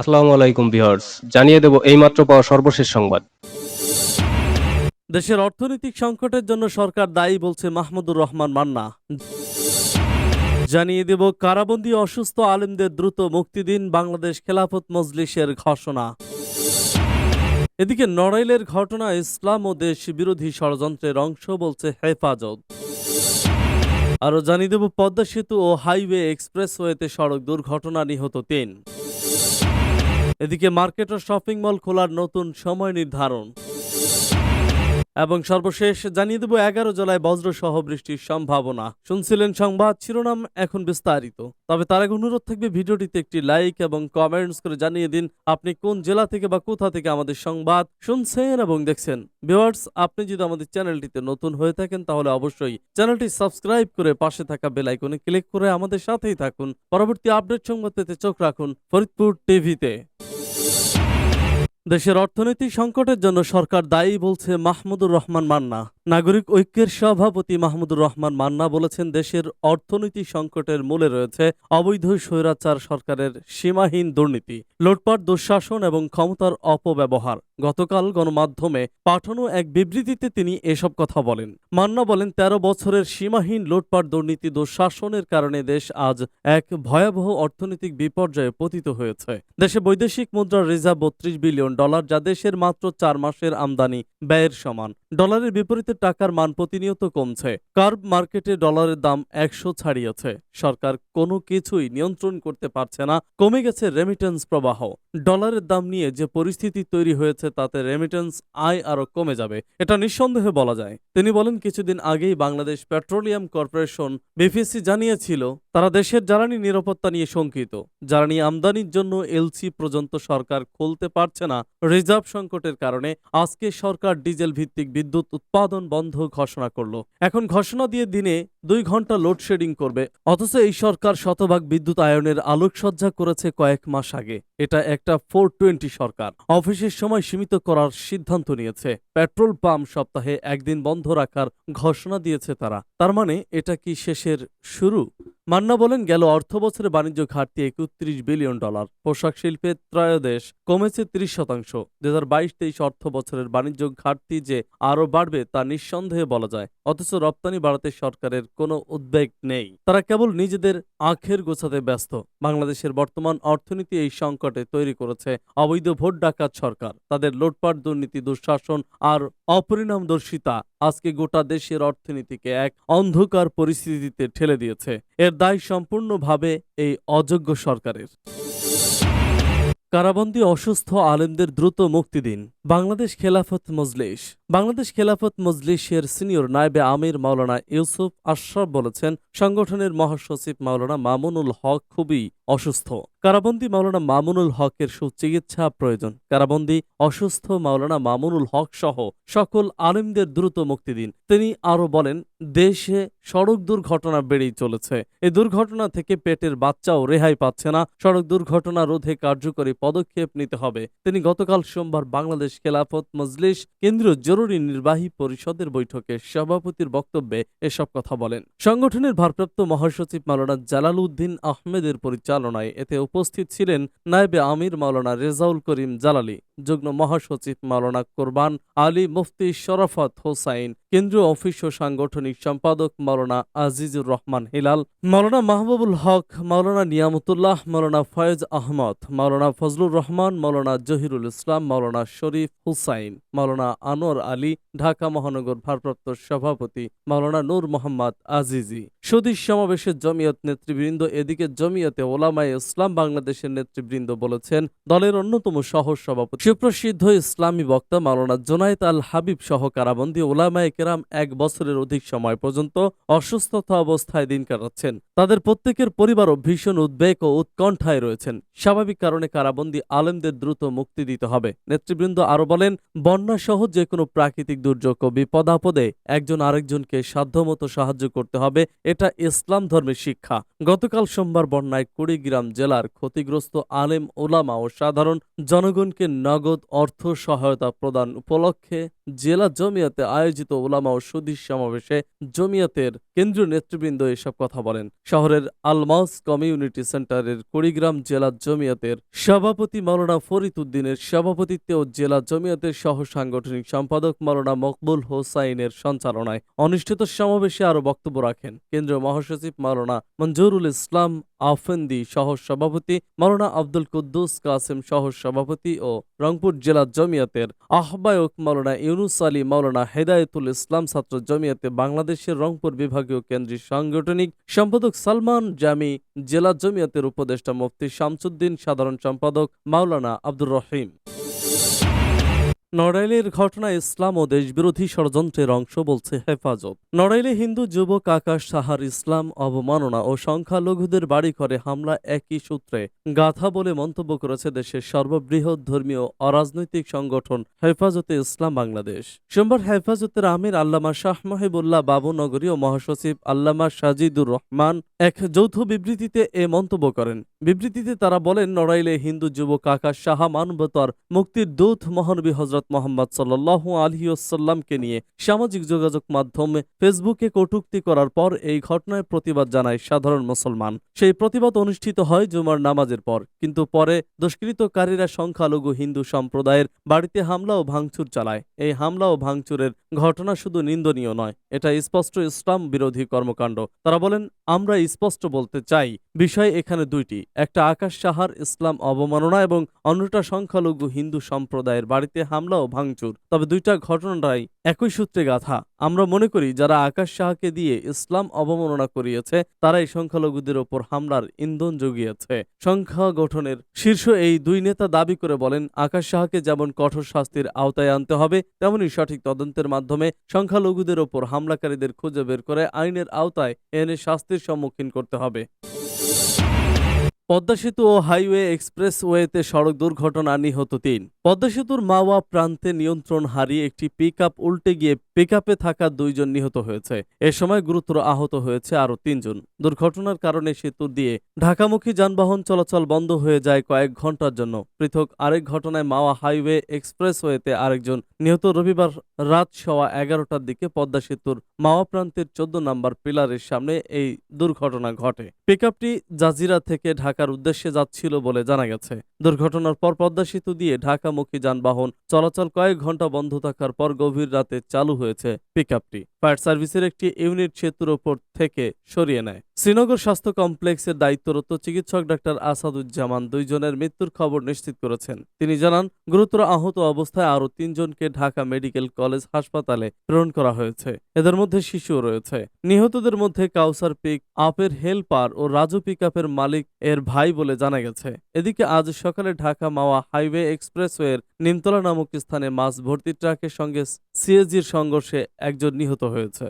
আসসালামু আলাইকুম ভিউয়ার্স, জানিয়ে দেব এইমাত্র পাওয়া সর্বশেষ সংবাদ। দেশের অর্থনৈতিক সংকটের জন্য সরকার দায়ী বলছে মাহমুদুর রহমান মান্না। জানিয়ে দেব, কারাবন্দী অসুস্থ আলেমদের দ্রুত মুক্তি দিন বাংলাদেশ খেলাফত মজলিসের ঘোষণা। এদিকে নড়াইলের ঘটনা ইসলাম ও দেশ বিরোধী ষড়যন্ত্রের অংশ বলছে হেফাজত। আরও জানিয়ে দেব, পদ্মা সেতু ও হাইওয়ে এক্সপ্রেসওয়েতে সড়ক দুর্ঘটনা নিহত তিন। এদিকে মার্কেট ও শপিং মল খোলার নতুন সময় নির্ধারণ। এবং সর্বশেষ জানিয়ে দেব, এগারো জেলায় বজ্রসহ বৃষ্টির সম্ভাবনা। শুনছিলেন সংবাদ, শিরোনাম এখন বিস্তারিত। তবে তার আগে অনুরোধ থাকবে, ভিডিওটিতে একটি লাইক এবং কমেন্টস করে জানিয়ে দিন, আপনি কোন জেলা থেকে বা কোথা থেকে আমাদের সংবাদ শুনছেন এবং দেখছেন। ভিওয়ার্স আপনি যদি আমাদের চ্যানেলটিতে নতুন হয়ে থাকেন, তাহলে অবশ্যই চ্যানেলটি সাবস্ক্রাইব করে পাশে থাকা বেল আইকনে ক্লিক করে আমাদের সাথেই থাকুন। পরবর্তী আপডেট সংবাদ পেতে চোখ রাখুন ফরিদপুর টিভিতে। দেশের অর্থনৈতিক সংকটের জন্য সরকার দায়ী বলছে মাহমুদুর রহমান মান্না। নাগরিক ঐক্যের সভাপতি মাহমুদুর রহমান মান্না বলেছেন, দেশের অর্থনৈতিক সংকটের মূলে রয়েছে অবৈধ স্বৈরাচার সরকারের সীমাহীন দুর্নীতি, লুটপাট, দুঃশাসন এবং ক্ষমতার অপব্যবহার। গতকাল গণমাধ্যমে পাঠানো এক বিবৃতিতে তিনি এসব কথা বলেন। মান্না বলেন ১৩ বছরের সীমাহীন লুটপাট, দুর্নীতি, দুঃশাসনের কারণে দেশ আজ এক ভয়াবহ অর্থনৈতিক বিপর্যয়ে পতিত হয়েছে। দেশে বৈদেশিক মুদ্রার রিজার্ভ বত্রিশ বিলিয়ন ডলার যা দেশের মাত্র চার মাসের আমদানি ব্যয়ের সমান। ডলারের বিপরীতে টাকার মান প্রতিনিয়ত কমছে। কার্ব মার্কেটে ডলারের দাম একশো ছাড়িয়েছে। সরকার কোনো কিছুই নিয়ন্ত্রণ করতে পারছে না। কমে গেছে রেমিটেন্স প্রবাহ। ডলারের দাম নিয়ে যে পরিস্থিতি তৈরি হয়েছে, তাতে রেমিটেন্স আয় আরও কমে যাবে, এটা নিঃসন্দেহে বলা যায়। তিনি বলেন, কিছুদিন আগেই বাংলাদেশ পেট্রোলিয়াম কর্পোরেশন বিপিসি জানিয়েছিল তারা দেশের জ্বালানি নিরাপত্তা নিয়ে শঙ্কিত। জ্বালানি আমদানির জন্য এলসি পর্যন্ত সরকার খুলতে পারছে না রিজার্ভ সংকটের কারণে। আজকে সরকার ডিজেল ভিত্তিক বিদ্যুৎ উৎপাদন বন্ধ ঘোষণা করল। এখন ঘোষণা দিয়ে দিনে দুই ঘণ্টা লোডশেডিং করবে। অথচ এই সরকার শতভাগ বিদ্যুৎ আয়নের আলোকসজ্জা করেছে কয়েক মাস আগে। এটা একটা ফোর টোয়েন্টি সরকার। অফিসের সময় সীমিত করার সিদ্ধান্ত নিয়েছে। পেট্রোল পাম্প সপ্তাহে একদিন বন্ধ রাখার ঘোষণা দিয়েছে তারা। তার মানে এটা কি শেষের শুরু? মান্না বলেন, গেল অর্থ বছরে বাণিজ্য ঘাটতি একত্রিশ বিলিয়ন ডলার। পোশাক শিল্পে ত্রয়োদেশ, কমেছে ত্রিশ শতাংশ। দু হাজার বাইশ তেইশ অর্থ বছরের বাণিজ্য ঘাটতি যে আরও বাড়বে তা নিঃসন্দেহে বলা যায়। অথচ রপ্তানি বাড়াতে সরকারের কোনো উদ্বেগ নেই। তারা কেবল নিজেদের আখের গোছাতে ব্যস্ত। বাংলাদেশের বর্তমান অর্থনীতি এই সংকটে তৈরি করেছে অবৈধ ভোট ডাকাত সরকার। তাদের লোটপাট, দুর্নীতি, দুঃশাসন আর অপরিণামদর্শিতা আজকে গোটা দেশের অর্থনীতিকে এক অন্ধকার পরিস্থিতিতে ঠেলে দিয়েছে। এর দায় সম্পূর্ণভাবে এই অযোগ্য সরকারের। কারাবন্দী অসুস্থ আলেমদের দ্রুত মুক্তি দিন। বাংলাদেশ খেলাফত মজলিস। বাংলাদেশ খেলাফত মজলিসের সিনিয়র নায়েবে আমির মাওলানা ইউসুফ আশরাফ বলেছেন, সংগঠনের মহাসচিব মাওলানা মামুনুল হক খুবই অসুস্থ। কারাবন্দী মাওলানা মামুনুল হকের সুচিকিৎসা প্রয়োজন। কারাবন্দী অসুস্থ মাওলানা মামুনুল হক সহ সকল আলেমদের দ্রুত মুক্তি দিন। তিনি আরও বলেন, দেশে সড়ক দুর্ঘটনা বেড়েই চলেছে। এই দুর্ঘটনা থেকে পেটের বাচ্চাও রেহাই পাচ্ছে না। সড়ক দুর্ঘটনা রোধে কার্যকরী পদক্ষেপ নিতে হবে। তিনি গতকাল সোমবার বাংলাদেশ খেলাফত মজলিস কেন্দ্রীয় জরুরি নির্বাহী পরিষদের বৈঠকে সভাপতির বক্তব্যে এসব কথা বলেন। সংগঠনের ভারপ্রাপ্ত মহাসচিব মাওলানা জালাল উদ্দিন আহমেদের পরিচালনায় এতে উপস্থিত ছিলেন নায়েবে আমির মাওলানা রেজাউল করিম জালালি, যুগ্ম মহাসচিব মাওলানা কোরবান আলী মুফতি শরফত হোসাইন কেন্দ্রীয় অফিস ও সাংগঠনিক সম্পাদক মাওলানা আজিজুর রহমান হিলাল, মাওলানা মাহবুবুল হক, মাওলানা নিয়ামতুল্লাহ, মাওলানা ফয়েজ আহমদ, মাওলানা ফজলুর রহমান, মাওলানা জহিরুল ইসলাম, মাওলানা শরীফ হুসাইন, মাওলানা আনোয়ার আলী, ঢাকা মহানগর ভারপ্রাপ্ত সভাপতি, মাওলানা নূর মোহাম্মদ আজিজি। সদীশ সমাবেশের জমিয়ত নেতৃবৃন্দ, এদিকে জমিয়তে ওলামায় ইসলাম বাংলাদেশের নেতৃবৃন্দ বলেছেন, দলের অন্যতম সহ সভাপতি সুপ্রসিদ্ধ ইসলামী বক্তা মাওলানা জোনায়েত আল হাবিব সহ কারাবন্দী ওলামায়ে কেরাম এক বছরের অধিক সময় পর্যন্ত অসুস্থতা অবস্থায় দিন কাটাচ্ছেন। তাদের প্রত্যেকের পরিবারও ভীষণ উদ্বেগ ও উৎকণ্ঠায় রয়েছেন। স্বাভাবিক কারণে কারাবন্দী আলেমদের দ্রুত মুক্তি দিতে হবে। নেতৃবৃন্দ আরও বলেন, বন্যা সহ যে কোনো প্রাকৃতিক দুর্যোগ ও বিপদ আপদে একজন আরেকজনকে সাধ্যমতো সাহায্য করতে হবে, এটা ইসলাম ধর্মের শিক্ষা। গতকাল সোমবার বন্যায় কুড়িগ্রাম জেলার ক্ষতিগ্রস্ত আলেম ওলামা ও সাধারণ জনগণকে নগদ অর্থ সহায়তা প্রদান উপলক্ষে জেলা জমিয়াতে আয়োজিত ওলামা ওলামা ও সুদীর সমাবেশে জমিয়তের কেন্দ্রীয় নেতৃবৃন্দ এসব কথা বলেন। শহরের আলমাস কমিউনিটি সেন্টারের কুড়িগ্রাম জেলা জমিয়তের সভাপতি মাওলানা ফরিদ উদ্দিনের সভাপতিত্বে ও জেলা জমিয়তের সহ সাংগঠনিক সম্পাদক মাওলানা মকবুল হোসাইনের সঞ্চালনায় অনুষ্ঠিত সমাবেশে আরও বক্তব্য রাখেন। কেন্দ্রীয় মহাসচিব মাওলানা মঞ্জুরুল ইসলাম আফেন্দি সহ সভাপতি মাওলানা আব্দুল কুদ্দুস কাসেম সহ সভাপতি ও রংপুর জেলা জমিয়াতের আহ্বায়ক মাওলানা ইউনুস আলী, মাওলানা হেদায়তুল ইসলাম ছাত্র জমিয়াতে বাংলাদেশের রংপুর বিভাগীয় কেন্দ্রীয় সাংগঠনিক সম্পাদক সালমান জামি, জেলা জমিয়াতের উপদেষ্টা মুফতি শামসুদ্দিন সাধারণ সম্পাদক মাওলানা আব্দুর রহিম। নড়াইলের ঘটনা ইসলাম ও দেশবিরোধী ষড়যন্ত্রের অংশ বলছে হেফাজত। নড়াইলে হিন্দু যুবক আকাশ সাহার ইসলাম, অবমাননা ও সংখ্যালঘুদের বাড়ি করে হামলা একই সূত্রে গাথা বলে মন্তব্য করেছে দেশের সর্ববৃহৎ ধর্মীয় অরাজনৈতিক সংগঠন হেফাজতে ইসলাম বাংলাদেশ। সোমবার হেফাজতের আমির আল্লামা শাহ মাহিবুল্লাহ বাবুনগরী ও মহাসচিব আল্লামা সাজিদুর রহমান এক যৌথ বিবৃতিতে এ মন্তব্য করেন। বিবৃতিতে তারা বলেন, নড়াইলে হিন্দু যুবক আকাশ সাহা মানবতার মুক্তির দূত মহানবী হজরত মোহাম্মদ সাল্লাল্লাহু আলহিউসাল্লামকে নিয়ে সামাজিক যোগাযোগ মাধ্যমে ফেসবুকে কটূক্তি করার পর এই ঘটনায় প্রতিবাদ জানায় সাধারণ মুসলমান। সেই প্রতিবাদ অনুষ্ঠিত হয় জুমার নামাজের পর। কিন্তু পরে দুষ্কৃতকারীরা সংখ্যালঘু হিন্দু সম্প্রদায়ের বাড়িতে হামলা ও ভাঙচুর চালায়। এই হামলা ও ভাঙচুরের ঘটনা শুধু নিন্দনীয় নয়, এটা স্পষ্ট ইসলাম বিরোধী কর্মকাণ্ড। তারা বলেন, আমরা স্পষ্ট বলতে চাই বিষয় এখানে দুইটি। একটা আকাশ সাহার, ইসলাম অবমাননা এবং অন্যটা সংখ্যালঘু হিন্দু সম্প্রদায়ের বাড়িতে হামলা ও ভাঙচুর। তবে দুইটা ঘটনাটাই একই সূত্রে গাথা। আমরা মনে করি, যারা আকাশ সাহাকে দিয়ে ইসলাম অবমাননা করিয়েছে, তারাই সংখ্যালঘুদের ওপর হামলার ইন্ধন জুগিয়েছে। সংখ্যা গঠনের শীর্ষ এই দুই নেতা দাবি করে বলেন, আকাশ সাহাকে যেমন কঠোর শাস্তির আওতায় আনতে হবে, তেমনি সঠিক তদন্তের মাধ্যমে সংখ্যালঘুদের ওপর হামলাকারীদের খুঁজে বের করে আইনের আওতায় এনে শাস্তির সম্মুখীন করতে হবে। পদ্মা সেতু ও হাইওয়ে এক্সপ্রেসওয়েতে সড়ক দুর্ঘটনা নিহত তিন। পদ্মা সেতুর মাওয়া প্রান্তে নিয়ন্ত্রণ হারিয়ে একটি পিক উল্টে গিয়ে পিক থাকা দুইজন নিহত হয়েছে। এ সময় গুরুতর আহত হয়েছে আরও তিনজন। দুর্ঘটনার কারণে সেতু দিয়ে ঢাকামুখী যানবাহন চলাচল বন্ধ হয়ে যায় কয়েক ঘণ্টার জন্য। পৃথক আরেক ঘটনায় মাওয়া হাইওয়ে এক্সপ্রেসওয়েতে আরেকজন নিহত রবিবার রাত সওয়া এগারোটার দিকে পদ্মা সেতুর মাওয়া প্রান্তের চোদ্দ নম্বর পিলারের সামনে এই দুর্ঘটনা ঘটে। পিকআপটি জাজিরা থেকে ঢাকার উদ্দেশ্যে যাচ্ছিল বলে জানা গেছে। দুর্ঘটনার পর পদ্মা সেতু দিয়ে ঢাকামুখী যানবাহন, চলাচল কয়েক ঘণ্টা বন্ধ থাকার পর গভীর রাতে চালু হয়েছে পিকআপটি। ফায়ার সার্ভিসের একটি ইউনিট সেতুর ওপর থেকে সরিয়ে নেয়। শ্রীনগর স্বাস্থ্য কমপ্লেক্সের দায়িত্বরত চিকিৎসক ডাক্তার আসাদুজ্জামান দুইজনের মৃত্যুর খবর নিশ্চিত করেছেন। তিনি জানান, গুরুতর আহত অবস্থায় আরও তিনজনকে ঢাকা মেডিকেল কলেজ হাসপাতালে প্রেরণ করা হয়েছে। এদের মধ্যে শিশুও রয়েছে। নিহতদের মধ্যে কাউসার পিক আপের হেলপার ও রাজু পিক মালিক এর ভাই বলে জানা গেছে। এদিকে আজ সকালে ঢাকা মাওয়া হাইওয়ে এক্সপ্রেসওয়ের নিমতলা নামক স্থানে মাছ ভর্তি ট্রাকের সঙ্গে সিএসজির সংঘর্ষে একজন নিহত হয়েছে।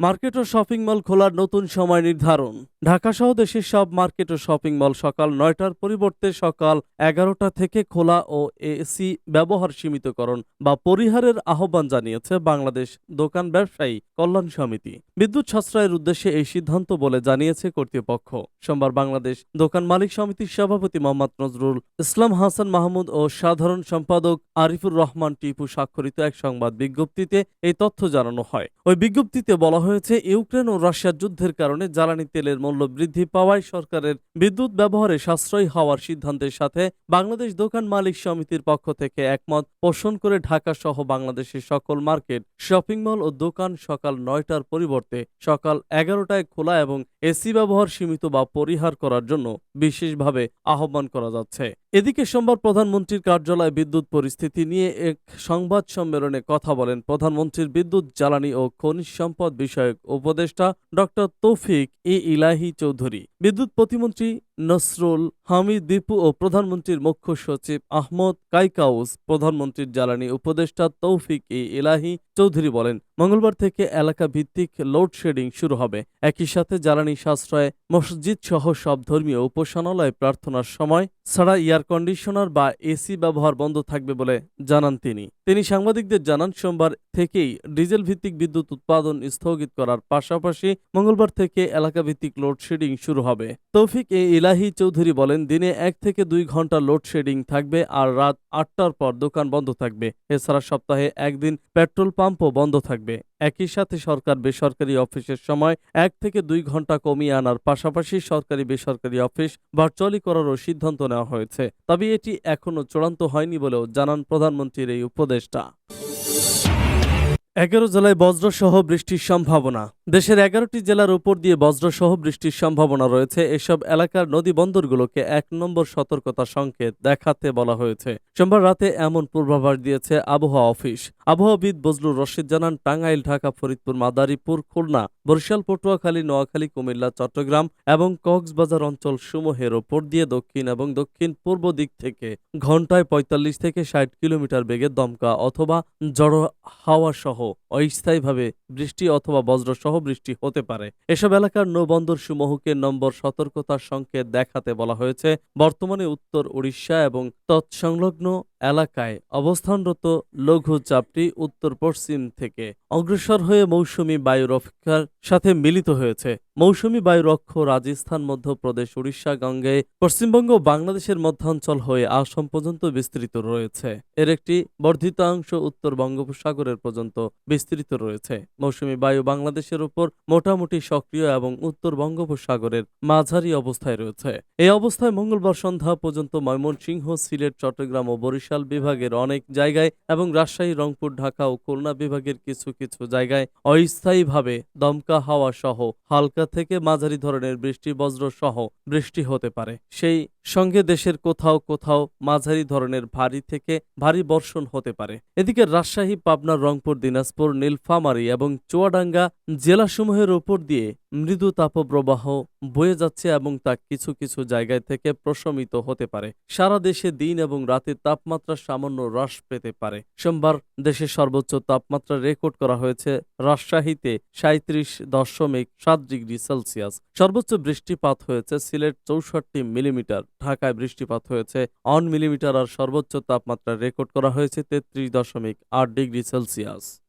মার্কেট ও শপিং মল খোলার নতুন সময় নির্ধারণ। ঢাকা সহ দেশের সব মার্কেট ও শপিং মল সকাল নয়টার পরিবর্তে সকাল এগারোটা থেকে খোলা ও এসি ব্যবহার সীমিতকরণ বা পরিহারের আহ্বান জানিয়েছে বাংলাদেশ দোকান ব্যবসায়ী কল্যাণ সমিতি। বিদ্যুৎ সাশ্রয়ের উদ্দেশ্যে এই সিদ্ধান্ত বলে জানিয়েছে কর্তৃপক্ষ। সোমবার বাংলাদেশ দোকান মালিক সমিতির সভাপতি মোহাম্মদ নজরুল ইসলাম হাসান মাহমুদ ও সাধারণ সম্পাদক আরিফুর রহমান টিপু স্বাক্ষরিত এক সংবাদ বিজ্ঞপ্তিতে এই তথ্য জানানো হয়। ওই বিজ্ঞপ্তিতে বলা হয়েছে ইউক্রেন ও রাশিয়ার যুদ্ধের কারণে জ্বালানি তেলের মূল্য বৃদ্ধি পাওয়ায় সরকারের বিদ্যুৎ ব্যবহারে সাশ্রয়ী হওয়ার সিদ্ধান্তের সাথে বাংলাদেশ দোকান মালিক সমিতির পক্ষ থেকে একমত। পোষণ করে ঢাকা সহ বাংলাদেশের সকল মার্কেট, শপিং মল ও দোকান সকাল নয়টার পরিবর্তে সকাল এগারোটায় খোলা এবং এসি ব্যবহার সীমিত বা পরিহার করার জন্য বিশেষভাবে আহ্বান করা যাচ্ছে। এদিকে সোমবার প্রধানমন্ত্রীর কার্যালয়ে বিদ্যুৎ পরিস্থিতি নিয়ে এক সংবাদ সম্মেলনে কথা বলেন প্রধানমন্ত্রীর বিদ্যুৎ, জ্বালানি ও খনিজ সম্পদ বিষয়ক উপদেষ্টা ডক্টর তৌফিক ই ইলাহি চৌধুরী। বিদ্যুৎ প্রতিমন্ত্রী নসরুল হামিদ দীপু ও প্রধানমন্ত্রীর মুখ্য সচিব আহমদ কাইকাউস, প্রধানমন্ত্রীর জ্বালানি উপদেষ্টা তৌফিক ই ইলাহি চৌধুরী বলেন, মঙ্গলবার থেকে এলাকা ভিত্তিক লোডশেডিং শুরু হবে। একই সাথে জ্বালানি সাশ্রয়ে মসজিদ সহ সব ধর্মীয় উপাসনালয় প্রার্থনার সময় ছাড়া এয়ার কন্ডিশনার বা এসি ব্যবহার বন্ধ থাকবে বলে জানান তিনি। তিনি সাংবাদিকদের জানান, সোমবার থেকেই ডিজেল ভিত্তিক বিদ্যুৎ উৎপাদন স্থগিত করার পাশাপাশি মঙ্গলবার থেকে এলাকা ভিত্তিক লোডশেডিং শুরু হবে। তৌফিক এ ইলাহি চৌধুরী বলেন, দিনে এক থেকে দুই ঘণ্টা লোডশেডিং থাকবে আর রাত আটটার পর দোকান বন্ধ থাকবে। এছাড়া সপ্তাহে একদিন পেট্রোল পাম্পও বন্ধ থাকবে। একই সাথে সরকার বেসরকারি অফিসের সময় এক থেকে দুই ঘণ্টা কমিয়ে আনার পাশাপাশি সরকারি বেসরকারি অফিস ভার্চুয়ালি করারও সিদ্ধান্ত নেওয়া হয়েছে। তবে এটি এখনও চূড়ান্ত হয়নি বলেও জানান প্রধানমন্ত্রীর এই উপদেষ্টা। এগারো জেলায় বজ্রসহ বৃষ্টির সম্ভাবনা। দেশের এগারোটি জেলার উপর দিয়ে বজ্রসহ বৃষ্টির সম্ভাবনা রয়েছে। এসব এলাকার নদী বন্দরগুলোকে এক নম্বর সতর্কতা সংকেত দেখাতে বলা হয়েছে। সোমবার রাতে এমন পূর্বাভাস দিয়েছে আবহাওয়া অফিস। আবহাওয়াবিদ বজলুর রশিদ জানান, টাঙ্গাইল, ঢাকা, ফরিদপুর, মাদারীপুর, খুলনা, বরিশাল, পটুয়াখালী, নোয়াখালী, কুমিল্লা, চট্টগ্রাম এবং কক্সবাজার অঞ্চল সমূহের ওপর দিয়ে দক্ষিণ এবং দক্ষিণ পূর্ব দিক থেকে ঘন্টায় পঁয়তাল্লিশ থেকে ষাট কিলোমিটার বেগে দমকা অথবা জড়ো হাওয়া সহ অস্থায়ীভাবে বৃষ্টি অথবা বজ্রসহ বৃষ্টি হতে পারে। এসব এলাকার নৌবন্দর সমূহকে নম্বর সতর্কতার সংকেত দেখাতে বলা হয়েছে। বর্তমানে উত্তর উড়িষ্যা এবং তৎসংলগ্ন এলাকায় অবস্থানরত লঘু চাপটি উত্তর পশ্চিম থেকে অগ্রসর হয়ে মৌসুমী বায়ুর অপেক্ষার সাথে মিলিত হয়েছে। মৌসুমী বায়ুর অক্ষ রাজস্থান, মধ্যপ্রদেশ, উড়িষ্যা, গঙ্গে, পশ্চিমবঙ্গ বাংলাদেশের মধ্যাঞ্চল হয়ে আসাম পর্যন্ত বিস্তৃত রয়েছে। এর একটি বর্ধিতাংশ উত্তর বঙ্গোপসাগরের পর্যন্ত বিস্তৃত রয়েছে। মৌসুমী বায়ু বাংলাদেশের উপর মোটামুটি সক্রিয় এবং উত্তর বঙ্গোপসাগরের মাঝারি অবস্থায় রয়েছে। এই অবস্থায় মঙ্গলবার সন্ধ্যা পর্যন্ত ময়মনসিংহ, সিলেট, চট্টগ্রাম ও বরিশাল বিভাগের অনেক জায়গায় এবং রাজশাহী, রংপুর, ঢাকা ও খুলনা বিভাগের কিছু কিছু জায়গায় অস্থায়ীভাবে দমকা হাওয়া সহ হালকা থেকে মাঝারি ধরনের বৃষ্টি, বজ্র সহ বৃষ্টি হতে পারে। সেই সঙ্গে দেশের কোথাও কোথাও মাঝারি ধরনের ভারী থেকে ভারী বর্ষণ হতে পারে। এদিকে রাজশাহী, পাবনা, রংপুর, দিনাজপুর, নীলফামারী এবং চুয়াডাঙ্গা জেলাসমূহের উপর দিয়ে মৃদু তাপপ্রবাহ বয়ে যাচ্ছে এবং তা কিছু কিছু জায়গায় থেকে প্রশমিত হতে পারে। সারা দেশে দিন এবং রাতের তাপমাত্রা সামান্য হ্রাস পেতে পারে। সোমবার দেশের সর্বোচ্চ তাপমাত্রা রেকর্ড করা হয়েছে রাজশাহীতে সাঁত্রিশ দশমিক সাত ডিগ্রি সেলসিয়াস। সর্বোচ্চ বৃষ্টিপাত হয়েছে সিলেট চৌষট্টি মিলিমিটার, ঢাকায় বৃষ্টিপাত হয়েছে অন মিলিমিটার আর সর্বোচ্চ তাপমাত্রা রেকর্ড করা হয়েছে তেত্রিশ দশমিক আট ডিগ্রি সেলসিয়াস।